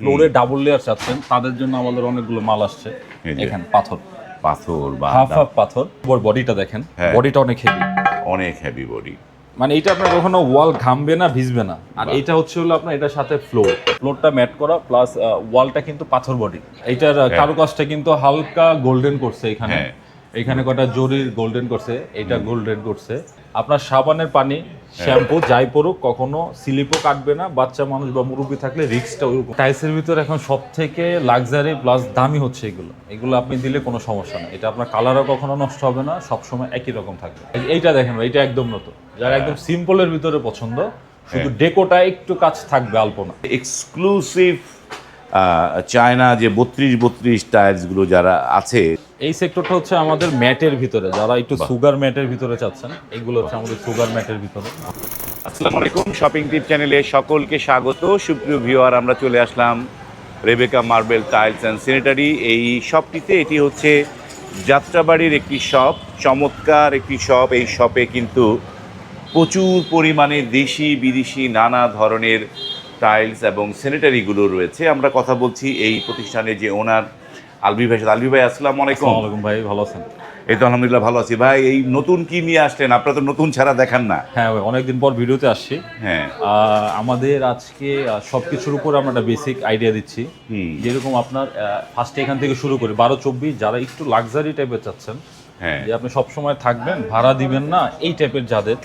ফ্লোরে double layer চাচ্ছেন। তাদের জন্য আমাদের অনেকগুলো মাল আসছে। এখানে পাথর। পাথর বা হাফ হাফ পাথর। ওর বডিটা দেখেন। হ্যাঁ। বডিটা অনেক হেভি অনেক হেভি বডি মানে এটা আপনার কখনো ওয়াল ঘামবে না ভিজবে না। আর এটা হচ্ছে হলো আপনার এটার সাথে ফ্লোর ফ্লোরটা ম্যাট করা প্লাস ওয়ালটা কিন্তু পাথর বডি এইটার আহ, কারুকাজটা কিন্তু হালকা গোল্ডেন করছে এখানে। হ্যাঁ। এখানে কটা জরির গোল্ডেন করছে। এটা গোল্ডেন করছে। আপনার সাবানের পানি হ্যাঁ। শ্যাম্পু যাই পড়ুক কখনো স্লিপও কাটবে না বাচ্চা মানুষ বা মুরব্বী থাকলে রিক্সটা ওইরকম। টাইলসের ভিতরে এখন সব থেকে লাক্সারি প্লাস দামি হচ্ছে এগুলো। এগুলো আপনি দিলে কোনো সমস্যা নেই। এটা আপনার কালারও কখনো নষ্ট হবে না সবসময় একই রকম থাকবে। এই- এইটা দেখেন এটা একদম নতুন। যারা হ্যাঁ। একদম সিম্পলের ভিতরে পছন্দ শুধু ডেকোটা একটু কাজ থাকবে আলপনা। এক্সক্লুসিভ চায়না যে বত্রিশ বত্রিশ টায়ার্সগুলো যারা আছে এই সেক্টরটা হচ্ছে আমাদের ম্যাটের ভিতরে। যারা একটু সুগার ম্যাটের ভিতরে চাচ্ছেন এগুলো হচ্ছে আমাদের সুগার ম্যাটের ভিতরে। আসসালামু আলাইকুম শপিং টিপ চ্যানেলে সকলকে স্বাগত। সুপ্রিয় ভিউয়ার আমরা চলে আসলাম Rebecca marble tiles and sanitary এই শপটিতে এটি হচ্ছে যাত্রাবাড়ির একটি শপ চমৎকার একটি শপ এই শপে কিন্তু প্রচুর পরিমাণে দেশি বিদেশি নানা ধরনের টাইলস এবং স্যানিটারিগুলো রয়েছে। আমরা কথা বলছি এই প্রতিষ্ঠানে যে ওনার আলবি ভাই সাথে। আলবি ভাই আসসালামু আলাইকুম। আলাইকুম ভাই ভালো আছেন? এই তো আলহামদুলিল্লাহ ভালো আছি। ভাই এই নতুন কি নিয়ে আসলেন? আপনারা তো নতুন ছাড়া দেখান না। হ্যাঁ ভাই অনেকদিন পর ভিডিওতে আসছি। হ্যাঁ। আমাদের আজকে আহ, সবকিছুর উপর আমরা একটা বেসিক আইডিয়া দিচ্ছি। যেরকম আপনার ফার্স্টে এখান থেকে শুরু করি। বারো চব্বিশ যারা একটু লাক্সারি টাইপের চাচ্ছেন যে আপনি সব সময় থাকবেন ভাড়া দিবেন না এই টাইপের যাদের।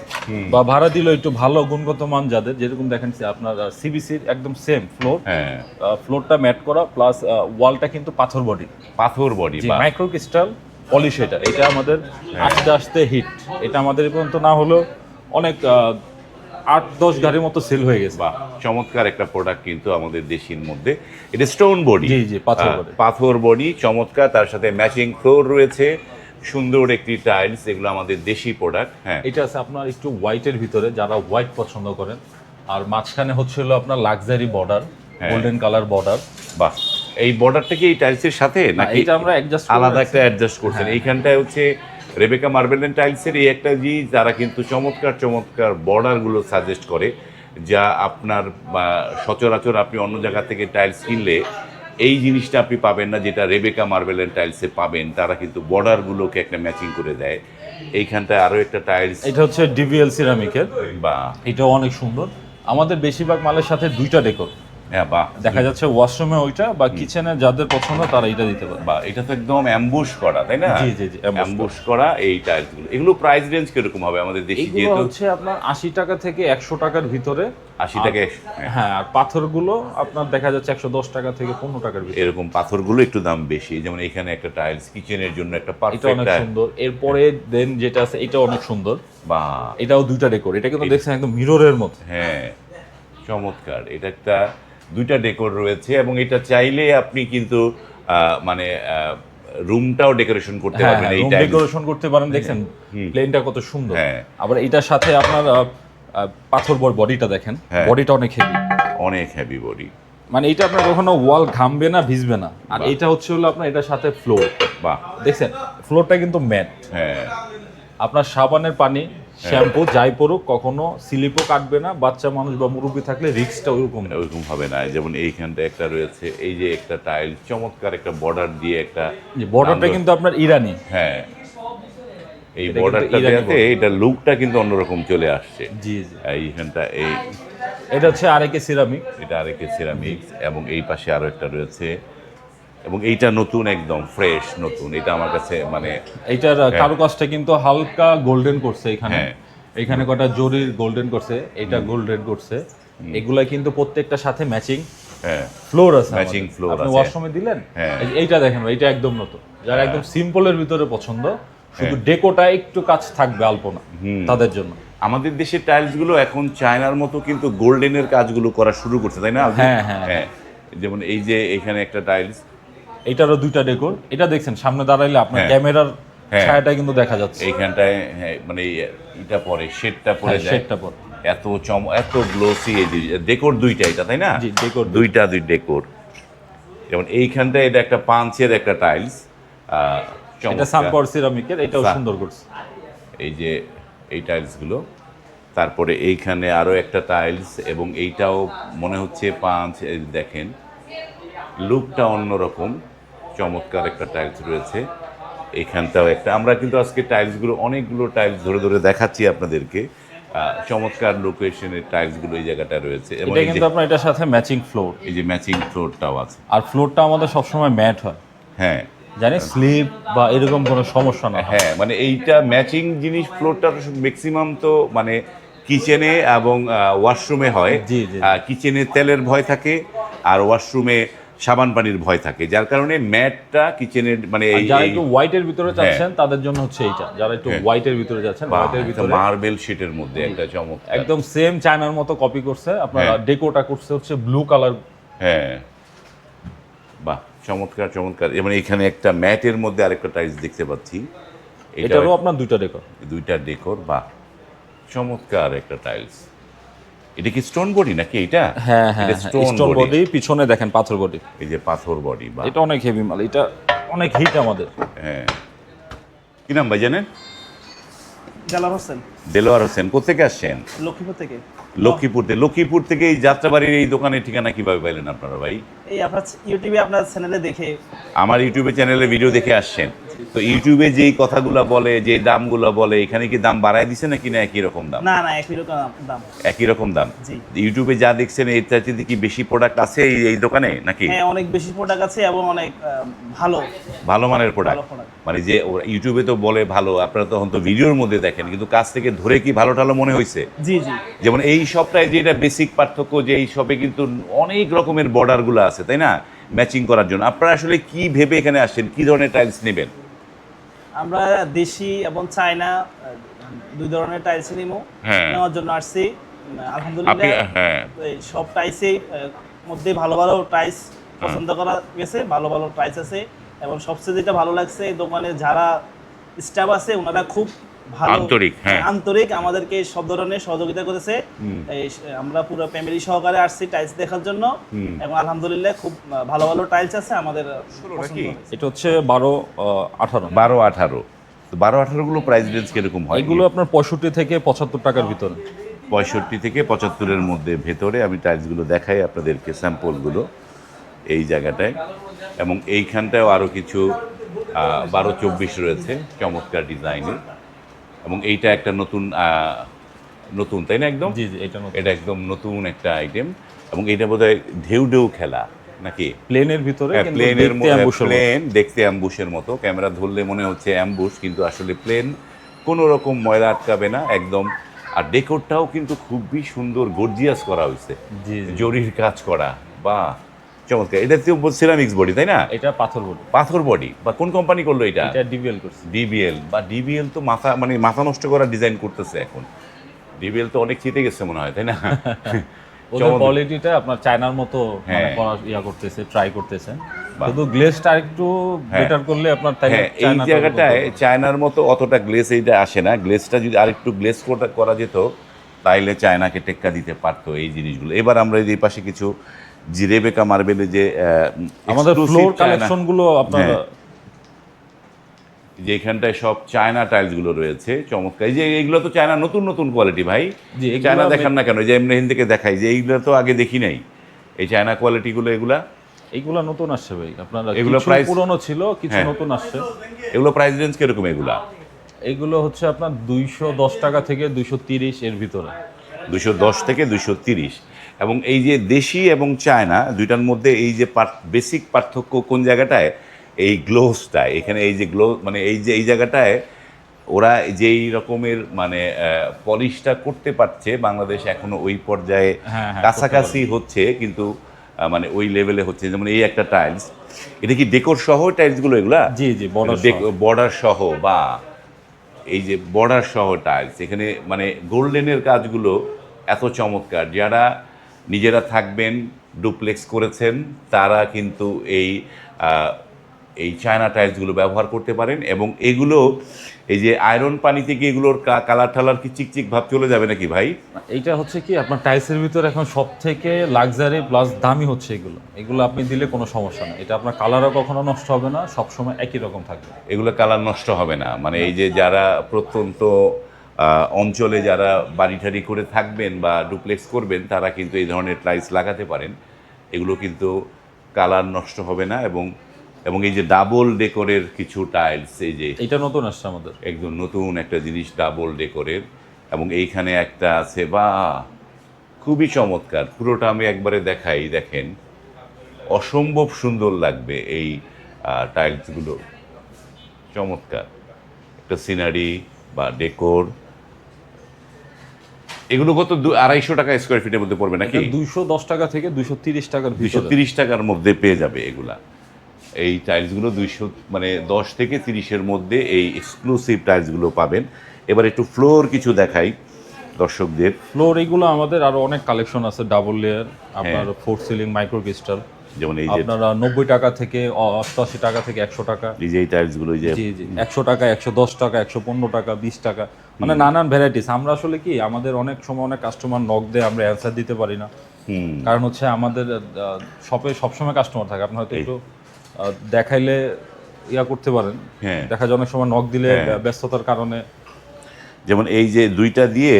বা ভাড়া দিলেও একটু ভালো গুণগত মান যাদের। যেরকম দেখেন আপনার সিবিসির একদম সেম ফ্লোর হ্যাঁ। ফ্লোরটা ম্যাট করা প্লাস ওয়ালটা কিন্তু পাথর বডি পাথর বডি মাইক্রো ক্রিস্টাল পলিশ এটা। এটা আমাদের আস্তে আস্তে হিট এটা আমাদের পর্যন্ত না হলেও অনেক আট দশ গাড়ির মতো সেল হয়ে গেছে। বা চমৎকার একটা প্রোডাক্ট কিন্তু আমাদের দেশের মধ্যে। এটা স্টোন বডি জি, জি, পাথর body। পাথর বডি চমৎকার। তার সাথে ম্যাচিং ফ্লোর রয়েছে। সুন্দর একটি টাইলস এগুলো আমাদের দেশি প্রোডাক্ট হ্যাঁ। এটা আছে আপনার একটু হোয়াইটের ভিতরে যারা হোয়াইট পছন্দ করেন। আর মাঝখানে হচ্ছে হলো আপনার luxury border. Golden colour border বাহ। এই বর্ডারটা কি এই টাইলসের সাথে নাকি এটা আমরা অ্যাডজাস্ট আলাদা একটা অ্যাডজাস্ট করছেন? হ্যাঁ। এইখানটায় হচ্ছে রেবেকা মার্বেল অ্যান্ড টাইলসের এই একটা জিনিস যারা কিন্তু চমৎকার চমৎকার বর্ডারগুলো সাজেস্ট করে যা আপনার সচরাচর আপনি অন্য জায়গা থেকে টাইলস কিনলে এই জিনিসটা আপনি পাবেন না যেটা রেবেকা মার্বেল অ্যান্ড টাইলসে পাবেন। তারা কিন্তু বর্ডারগুলোকে একটা ম্যাচিং করে দেয়। এইখানটায় আরও একটা টাইলস এটা হচ্ছে ডিভিএল সিরামিকের বা এটাও অনেক সুন্দর। আমাদের বেশিরভাগ মালের সাথে দুইটা ডেকোর হ্যাঁ বাহ দেখা যাচ্ছে ওয়াশরুমে ওইটা বা কিচেনে যাদের পছন্দ তারা এটা দিতে পারে। বা এটা তো একদম অ্যাম্বুশ করা তাই না? জি, জি, জি, অ্যাম্বুশ করা। এই টাইলসগুলো এগুলো প্রাইস রেঞ্জ কীরকম হবে আমাদের দেশি? যেহেতু হচ্ছে আপনার আশি টাকা থেকে একশো টাকার ভিতরে। আশি টাকা হ্যাঁ। আর পাথরগুলো আপনার দেখা যাচ্ছে একশো দশ টাকা থেকে পনেরো টাকার ভিতরে। এরকম পাথরগুলো একটু দাম বেশি। যেমন এখানে একটা টাইলস কিচেনের জন্য একটা এটা অনেক সুন্দর। এরপরে দেন যেটা আছে এটা অনেক সুন্দর। বা। এটাও দুইটা ডেকোর এটা কিন্তু দেখছেন একদম মিররের মতো। হ্যাঁ চমৎকার। এটা একটা দুইটা ডেকোর রয়েছে এবং এটা চাইলে আপনি কিন্তু মানে রুমটাও ডেকোরেশন করতে হ্যাঁ পারবেন এই ডেকোরেশন করতে পারেন দেখছেন? প্লেনটা কত সুন্দর। হ্যাঁ। আবার এটার সাথে আপনার পাথর বডিটা দেখেন। হ্যাঁ। বডিটা অনেক হেভি অনেক হেভি বডি মানে এটা আপনার কখনো ওয়াল ঘামবে না ভিজবে না। আর এটা হচ্ছে হলো আপনার এটার সাথে ফ্লোর বা দেখছেন? ফ্লোরটা কিন্তু ম্যাট হ্যাঁ। আপনার সাবানের পানি শ্যাম্পু যাই পড়ুক কখনো স্লিপও কাটবে না বাচ্চা মানুষ বা মুরব্বী থাকলে রিক্সটা ওইরকম। ওইরকম হবে না। যেমন এইখানটা একটা রয়েছে এই যে একটা টাইল চমৎকার একটা বর্ডার দিয়ে একটা বর্ডারটা কিন্তু আপনার ইরানি। হ্যাঁ। এই বর্ডারটা দেওয়াতে এটা লুকটা কিন্তু অন্যরকম চলে আসছে। জি জি। এইখানটা এই এটা হচ্ছে আরেকে সিরামিক। এটা আরেকে সিরামিক্স এবং এই পাশে আরও একটা রয়েছে। এবং এইটা নতুন একদম ফ্রেশ নতুন। এটা আমার কাছে মানে এইটার কারুকাজটা কিন্তু হালকা গোল্ডেন করছে এখানে। হ্যাঁ। এখানে কটা জরির গোল্ডেন করছে এটা গোল্ডেন করছে। এগুলা কিন্তু প্রত্যেকটা সাথে ম্যাচিং হ্যাঁ। ফ্লোর আছে floor আপনি আছে। ওয়াশরুমে দিলেন? হ্যাঁ। এইটা দেখেন ভাই, এটা একদম নতুন। যারা একদম সিম্পলের ভিতরে পছন্দ শুধু ডেকোটা একটু কাজ থাকবে আলপনা তাদের জন্য। আমাদের দেশের টাইলসগুলো এখন চায়নার মতো কিন্তু গোল্ডেনের কাজগুলো করা শুরু করছে তাই না? হ্যাঁ, হ্যাঁ। হ্যাঁ। যেমন এই যে এখানে একটা টাইলস এইটারও দুইটা ডেকোর এটা দেখছেন সামনে দাঁড়াইলে আপনার হ্যাঁ। ক্যামেরার হ্যাঁ। ছায়াটা কিন্তু দেখা যাচ্ছে। এইখানটায় হ্যাঁ মানে এটা পরে শেডটা পরে শেডটা পরে। এত চম এত গ্লোসি এই ডেকোর দুইটা এটা তাই না? জি, ডেকোর দুইটা। দুই ডেকোর যেমন এইখানটায় এটা একটা পাঞ্চের একটা টাইলস এটা সানপাওয়ার সিরামিকের এটাও সান- সুন্দর করছে। এই যে এই টাইলসগুলো তারপরে এইখানে আরও একটা টাইলস এবং এইটাও মনে হচ্ছে পাঁচ দেখেন। লুকটা অন্যরকম। চমৎকার একটা টাইলস রয়েছে। এখানটাও একটা। আমরা কিন্তু আজকে টাইলসগুলো অনেকগুলো টাইলস ধরে ধরে দেখাচ্ছি আপনাদেরকে। চমৎকার লোকেশনের টাইলসগুলো এই জায়গাটা রয়েছে। এবং এটা কিন্তু আপনার এটার সাথে ম্যাচিং ফ্লোর এই যে ম্যাচিং ফ্লোরটাও আছে। আর ফ্লোরটা আমাদের সবসময় ম্যাট হয়। হ্যাঁ। জানি স্লিপ বা এরকম কোনো সমস্যা না হ্যাঁ। মানে এইটা ম্যাচিং জিনিস ফ্লোরটা ম্যাক্সিমাম তো মানে কিচেনে এবং ওয়াশরুমে হয়। কিচেনে তেলের ভয় থাকে আর ওয়াশরুমে সাবান পানির ভয় থাকে যার কারণে ম্যাটটা কিচেনের মানে যারা একটু হোয়াইটের ভিতরে চাচ্ছেন তাদের জন্য হচ্ছে এইটা। যারা একটু হ্যাঁ। হোয়াইটের ভিতরে যাচ্ছেন হোয়াইটের ভিতরে মার্বেল শিটের মধ্যে একটা চমৎকার। একদম সেম চায়নার মতো কপি করছে। আপনার হ্যাঁ। ডেকোটা করছে হচ্ছে ব্লু কালার হ্যাঁ। বাহ চমৎকার চমৎকার। মানে এখানে একটা ম্যাটের মধ্যে আরেকটা টাইলস দেখতে পাচ্ছি। এটা এটারও আপনার দুইটা ডেকোর দুইটা ডেকোর বাহ চমৎকার একটা টাইলস এটা কি স্টোন বডি নাকি এটা? হ্যাঁ হ্যাঁ স্টোন স্টোন বডি বডি পিছনে দেখেন পাথর বডি এই যে পাথর বডি বা এটা অনেক হেভি মাল এটা অনেক হিট আমাদের। হ্যাঁ। কি নাম ভাই জানেন জালাল হোসেন। দেলোয়ার হোসেন কোথেকে আসছেন? লক্ষ্মীপুর থেকে। লক্ষ্মীপুর থেকে লক্ষ্মীপুর থেকে এই যাত্রাবাড়ির এই দোকানের ঠিকানা কীভাবে পাইলেন আপনারা ভাই? এই আপনার ইউটিউবে আপনার চ্যানেলে দেখে আমার ইউটিউবে চ্যানেলে ভিডিও দেখে আসছেন। তো ইউটিউবে যেই কথাগুলো বলে যে দামগুলো বলে এখানে কি দাম বাড়ায় দিছে নাকি না একই রকম দাম? না না একই রকম দাম। একই রকম দাম? ইউটিউবে যা দেখছেন এর চাইতে কি বেশি প্রোডাক্ট আছে এই এই দোকানে নাকি? হ্যাঁ অনেক বেশি প্রোডাক্ট আছে এবং অনেক ভালো। ভালো মানের প্রোডাক্ট মানে যে ইউটিউবে তো বলে ভালো আপনারা তো ভিডিওর মধ্যে দেখেন কিন্তু কাছ থেকে ধরে কি ভালো টালো মনে হয়েছে জি জি। যেমন এই শপটায় যেটা বেসিক পার্থক্য যে এই শপে কিন্তু অনেক রকমের বর্ডারগুলো আছে তাই না? ম্যাচিং করার জন্য। আপনারা আসলে কি ভেবে এখানে আসছেন? কি ধরনের টাইলস নেবেন? আমরা দেশি এবং চায়না দুই ধরনের টাইলস নিমো হ্যাঁ। নেওয়ার জন্য আসছি। আলহামদুলিল্লাহ। হ্যাঁ। সব টাইসে মধ্যে ভালো ভালো টাইলস পছন্দ করা গেছে ভালো ভালো টাইস আছে। এবং সবচেয়ে যেটা ভালো লাগছে দোকানে যারা স্টাফ আছে ওনারা খুব আন্তরিক, হ্যাঁ। আন্তরিক আমাদেরকে সব ধরনের সহযোগিতা করেছে। আমরা পুরো ফ্যামিলি সহকারে আসছি টাইলস দেখার জন্য। এবং আলহামদুলিল্লাহ খুব ভালো ভালো টাইলস আছে আমাদের এটা হচ্ছে বারো আঠারো। বারো আঠারো। তো বারো আঠারো গুলো প্রাইস রেঞ্জ কীরকম হয়? এগুলো আপনার পঁয়ষট্টি থেকে পঁচাত্তর টাকার ভিতরে। পঁয়ষট্টি থেকে পঁচাত্তরের মধ্যে ভেতরে আমি টাইলসগুলো দেখাই আপনাদেরকে স্যাম্পলগুলো এই জায়গাটায়। এবং এইখানটায় আরও কিছু বারো চব্বিশ রয়েছে চমৎকার ডিজাইনের এবং এইটা একটা নতুন নতুন তাই না একদম? জি জি এটা এটা একদম নতুন একটা আইটেম এবং এটা বোধহয় ঢেউ ঢেউ খেলা নাকি? প্লেনের ভিতরে প্লেনের মতো। প্লেন দেখতে অ্যাম্বুশের মতো। ক্যামেরা ধরলে মনে হচ্ছে অ্যাম্বুশ কিন্তু আসলে প্লেন কোনো রকম ময়লা আটকাবে না একদম। আর ডেকোরটাও কিন্তু খুবই সুন্দর গর্জিয়াস করা হয়েছে। জরির কাজ করা বা চমৎকার। এটা তো সিরামিক্স বডি তাই না? এটা পাথর বডি পাথর বডি বা কোন কোম্পানি করল এটা? এটা ডিবিএল করছে। ডিবিএল বা ডিবিএল তো মাথা মানে মাথা নষ্ট করা ডিজাইন করতেছে এখন। ডিবিএল তো অনেক চিতে গেছে মনে হয় তাই না? ওদের কোয়ালিটিটা আপনার চায়নার মতো মানে হ্যাঁ। ইয়া করতেছে ট্রাই করতেছেন বাহ। শুধু গ্লেজটা একটু। বেটার করলে আপনার তাই হ্যাঁ এই জায়গাটায় চায়নার মতো অতটা গ্লেস এইটা আসে না। গ্লেসটা যদি আরেকটু গ্লেস করা যেত তাইলে চায়নাকে টেক্কা দিতে পারতো এই জিনিসগুলো। এবার আমরা এই পাশে কিছু জিরেবেকা মার্বেলে যে আমাদের ফ্লোর চায়না- কালেকশনগুলো আপনার হ্যাঁ। যে এখানটায় সব চায়না টাইলসগুলো রয়েছে চমৎকার। যে এইগুলো তো চায়না নতুন নতুন কোয়ালিটি ভাই। চায়না দেখান না কেন যে এমনি থেকে দেখাই যে এইগুলো তো আগে দেখি নাই। এই চায়না কোয়ালিটি গুলো এগুলা? এইগুলা নতুন আসছে ভাই আপনার এগুলো price- পুরনো ছিল কিছু হ্যাঁ। নতুন আসছে। এগুলো প্রাইস রেঞ্জ কীরকম এগুলা? এগুলো হচ্ছে আপনার দুইশো দশ টাকা থেকে দুইশো তিরিশ এর ভিতরে। দুশো দশ থেকে দুশো তিরিশ। এবং এই যে দেশি এবং চায়না দুইটার মধ্যে এই যে বেসিক পার্থক্য কোন জায়গাটায়? এই গ্লোভসটা এখানে এই যে গ্লো মানে এই যে এই জায়গাটায় ওরা যেই রকমের মানে পলিশটা করতে পারছে বাংলাদেশ এখনও ওই পর্যায়ে হ্যাঁ, হ্যাঁ, কাছাকাছি হচ্ছে কিন্তু মানে ওই লেভেলে হচ্ছে। যেমন এই একটা টাইলস এটা কি ডেকোর সহ টাইলসগুলো এগুলা? জি জি বর্ডার বর্ডার সহ। বা এই যে বর্ডার সহ টাইলস এখানে মানে গোল্ডেনের কাজগুলো এত চমৎকার। যারা নিজেরা থাকবেন ডুপ্লেক্স করেছেন তারা কিন্তু এই এই চায়না টাইলসগুলো ব্যবহার করতে পারেন এবং এগুলো এই যে আয়রন পানি থেকে এগুলোর কালার টালার কি চিকচিক ভাব চলে যাবে নাকি ভাই? এইটা হচ্ছে কি আপনার টাইলসের ভিতরে এখন সব থেকে লাক্সারি প্লাস দামি হচ্ছে এগুলো। এগুলো আপনি দিলে কোনো সমস্যা নেই। এটা আপনার কালারও কখনো নষ্ট হবে না সবসময় একই রকম থাকবে। এগুলো কালার নষ্ট হবে না। মানে এই যে যারা প্রত্যন্ত অঞ্চলে যারা বাড়ি ঠাড়ি করে থাকবেন বা ডুপ্লেক্স করবেন তারা কিন্তু এই ধরনের টাইলস লাগাতে পারেন। এগুলো কিন্তু কালার নষ্ট হবে না এবং এবং এই যে ডাবল ডেকোরের কিছু টাইলস এই যে এটা নতুন আসছে আমাদের। একদম নতুন একটা জিনিস ডাবল ডেকোরের। এবং এইখানে একটা আছে বা খুবই চমৎকার। পুরোটা আমি একবারে দেখাই দেখেন। অসম্ভব সুন্দর লাগবে এই টাইলসগুলো। চমৎকার। একটা সিনারি বা ডেকোর এগুলো কত আড়াইশো টাকা স্কোয়ার ফিটের মধ্যে পড়বে নাকি? দুইশো দশ টাকা থেকে দুইশো তিরিশ টাকার দুইশো তিরিশ টাকার মধ্যে পেয়ে যাবে এগুলা। এই টাইলসগুলো দুইশো মানে দশ থেকে তিরিশের মধ্যে এই এক্সক্লুসিভ টাইলসগুলো পাবেন। এবার একটু ফ্লোর কিছু দেখাই দর্শকদের। ফ্লোর এগুলো আমাদের আরও অনেক কালেকশন আছে ডাবল লেয়ার হ্যাঁ। আপনার ফোর সিলিং মাইক্রো ক্রিস্টাল যেমন এই যে আপনারা নব্বই টাকা থেকে অষ্টআশি টাকা থেকে একশো টাকা। এই যে এই টাইলসগুলো যে জি জি একশো টাকা একশো দশ টাকা একশো পনেরো টাকা বিশ টাকা মানে নানান ভ্যারাইটিস আমরা আসলে কি আমাদের অনেক সময় অনেক কাস্টমার নক দেয় আমরা অ্যান্সার দিতে পারি না। কারণ হচ্ছে আমাদের শপে সবসময় কাস্টমার থাকে। আপনি হয়তো একটু দেখাইলে ইয়া করতে পারেন। হ্যাঁ। দেখা যায় অনেক সময় নক দিলে হ্যাঁ। ব্যস্ততার কারণে। যেমন এই যে দুইটা দিয়ে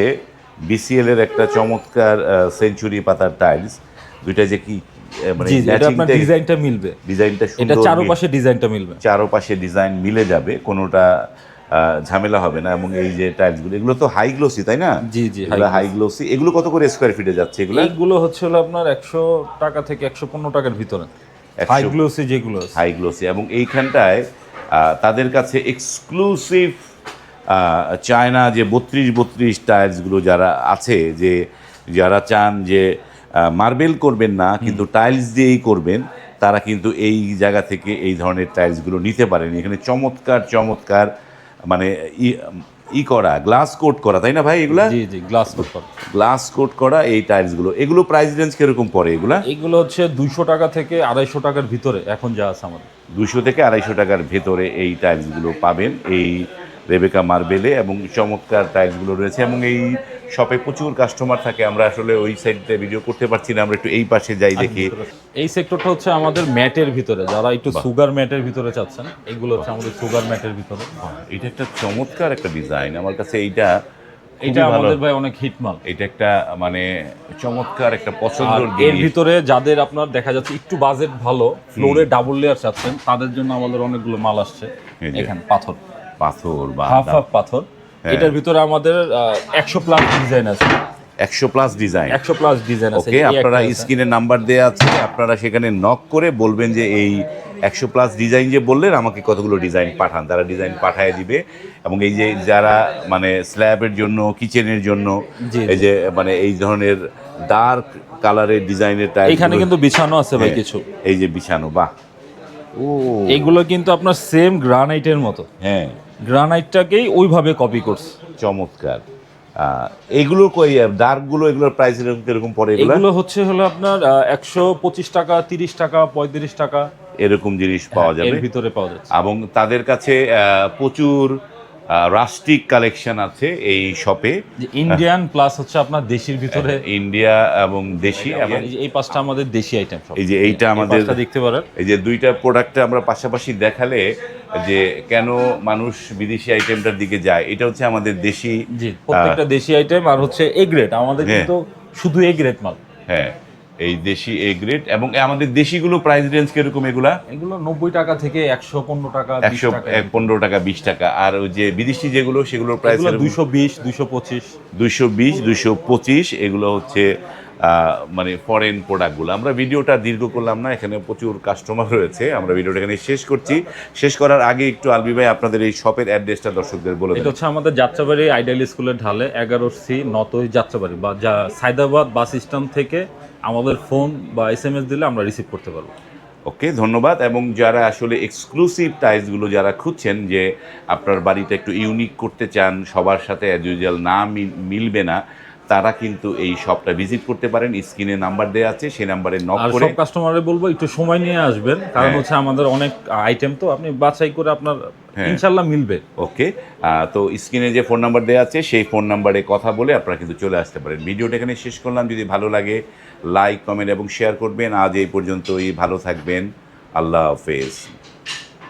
বিসিএল এর একটা চমৎকার সেঞ্চুরি পাতার টাইলস দুইটা যে কি মানে ডিজাইনটা মিলবে। ডিজাইনটা এটা চারপাশে ডিজাইনটা মিলবে। চারপাশে ডিজাইন মিলে যাবে কোনোটা ঝামেলা হবে না এবং এই যে টাইলসগুলো এগুলো তো হাই গ্লোসি তাই না? জি জি এগুলো হাই গ্লোসি এগুলো কত করে স্কোয়ার ফিটে যাচ্ছে এগুলো? এইগুলো হচ্ছে হলো আপনার একশো টাকা থেকে একশো পনেরো টাকার ভিতরে। হাই গ্লোসি যেগুলো হাই গ্লোসি এবং এইখানটায় তাদের কাছে এক্সক্লুসিভ চায়না যে বত্রিশ বত্রিশ টাইলসগুলো যারা আছে যে যারা চান যে মার্বেল করবেন না কিন্তু টাইলস দিয়েই করবেন। তারা কিন্তু এই জায়গা থেকে এই ধরনের টাইলসগুলো নিতে পারেন। এখানে চমৎকার চমৎকার মানে ই- ই করা গ্লাস কোট করা তাই না ভাই এগুলা? জি জি গ্লাস পেপার গ্লাস কোট করা এই টাইলসগুলো এগুলো প্রাইস রেঞ্জ কীরকম পড়ে এগুলা? এগুলো হচ্ছে দুশো টাকা থেকে আড়াইশো টাকার ভিতরে এখন যা আছে আমাদের। দুশো থেকে আড়াইশো টাকার ভেতরে এই টাইলসগুলো পাবেন এই রেবেকা মার্বেলে এবং চমৎকার টাইলসগুলো রয়েছে। এবং এই শপে প্রচুর কাস্টমার থাকে আমরা আসলে ওই সাইডে ভিডিও করতে পারছি না আমরা একটু এই পাশে যাই দেখি। এই সেক্টরটা হচ্ছে আমাদের ম্যাটের ভিতরে যারা একটু সুগার ম্যাটের ভিতরে চাচ্ছেন এগুলো হচ্ছে আমাদের সুগার ম্যাটের ভিতরে। এটা একটা চমৎকার একটা ডিজাইন আমার কাছে এইটা এটা আমাদের ভাই অনেক হিট মাল এটা একটা মানে চমৎকার একটা পছন্দের এর ভিতরে যাদের আপনার দেখা যাচ্ছে একটু বাজেট ভালো ফ্লোরে ডাবল লেয়ার চাচ্ছেন তাদের জন্য আমাদের অনেকগুলো মাল আসছে। এখানে পাথর। পাথর বা হাফ হাফ পাথর। এটার ভিতরে আমাদের একশো প্লাস ডিজাইন আছে। একশো প্লাস ডিজাইন একশো প্লাস ডিজাইন আছে। ওকে আপনারা স্ক্রিনে নাম্বার দেওয়া আছে আপনারা সেখানে নক করে বলবেন যে এই একশো প্লাস ডিজাইন যে বললেন আমাকে কতগুলো ডিজাইন পাঠান। তারা ডিজাইন পাঠিয়ে দিবে। এবং এই যে যারা মানে স্ল্যাবের জন্য কিচেনের জন্য এই যে মানে এই ধরনের ডার্ক কালারের ডিজাইনের টাইপ এখানে কিন্তু বিছানো আছে ভাই কিছু। এই যে বিছানো বাহ। ও। এগুলো কিন্তু আপনার সেম গ্রানাইটের মতো। হ্যাঁ। গ্রানাইটটাকেই ওইভাবে কপি করছে। চমৎকার। এগুলো কই ডার্কগুলো এগুলোর প্রাইস এরকম কীরকম পড়ে এগুলো? এগুলো হচ্ছে হলো আপনার একশো পঁচিশ টাকা তিরিশ টাকা পঁয়ত্রিশ টাকা। এরকম জিনিস পাওয়া যাবে। ভিতরে পাওয়া যাচ্ছে। এবং তাদের কাছে প্রচুর রাস্টিক কালেকশন আছে এই শপে ইন্ডিয়ান প্লাস হচ্ছে আপনার দেশির ভিতরে। ইন্ডিয়া এবং দেশি এবং এই পাঁচটা আমাদের দেশি আইটেম সব এই যে এইটা আমাদের দেখতে পারেন। এই যে দুইটা প্রোডাক্ট আমরা পাশাপাশি দেখালে যে কেন মানুষ বিদেশি আইটেমটার দিকে যায় এটা হচ্ছে আমাদের দেশি প্রত্যেকটা দেশি আইটেম আর হচ্ছে এ গ্রেড আমাদের হ্যাঁ। কিন্তু শুধু এ গ্রেড মাল। হ্যাঁ। এই দেশি এ গ্রেড এবং আমাদের দেশিগুলো প্রাইস রেঞ্জ কীরকম এগুলা? এগুলো নব্বই টাকা থেকে একশো পনেরো টাকা একশো টাকা। পনেরো টাকা বিশ টাকা। আর ওই যে বিদেশি যেগুলো সেগুলোর প্রাইস দুইশো বিশ দুইশো পঁচিশ। দুইশো বিশ দুইশো পঁচিশ এগুলো হচ্ছে মানে ফরেন প্রোডাক্টগুলো আমরা ভিডিওটা দীর্ঘ করলাম না এখানে প্রচুর কাস্টমার রয়েছে। আমরা ভিডিওটা এখানে শেষ করছি। শেষ করার আগে একটু আলবি ভাই আপনাদের এই শপের অ্যাড্রেসটা দর্শকদের বলে এটা হচ্ছে আমাদের যাত্রাবাড়ি আইডিয়াল স্কুলের ঢালে এগারো সি নতই যাত্রাবাড়ি বা যা সাইদাবাদ বাস স্ট্যান্ড থেকে আমাদের ফোন বা এস এম এস দিলে আমরা রিসিভ করতে পারব। ওকে ধন্যবাদ। এবং যারা আসলে এক্সক্লুসিভ টাইলসগুলো যারা খুঁজছেন যে আপনার বাড়িটা একটু ইউনিক করতে চান সবার সাথে অ্যাজ ইউজুয়াল না মিলবে না তারা কিন্তু এই শপটা ভিজিট করতে পারেন। স্ক্রিনে নাম্বার দেওয়া আছে সেই নাম্বারে নক করে সব কাস্টমারে বলব একটু সময় নিয়ে আসবেন। কারণ হ্যাঁ। হচ্ছে আমাদের অনেক আইটেম তো আপনি বাছাই করে আপনার হ্যাঁ। ইনশাল্লাহ মিলবে। ওকে তো স্ক্রিনে যে ফোন নাম্বার দেওয়া আছে সেই ফোন নাম্বারে কথা বলে আপনারা কিন্তু চলে আসতে পারেন। ভিডিওটা এখানে শেষ করলাম। যদি ভালো লাগে লাইক কমেন্ট এবং শেয়ার করবেন। আজ এই পর্যন্তই। ভালো থাকবেন। আল্লাহ হাফেজ।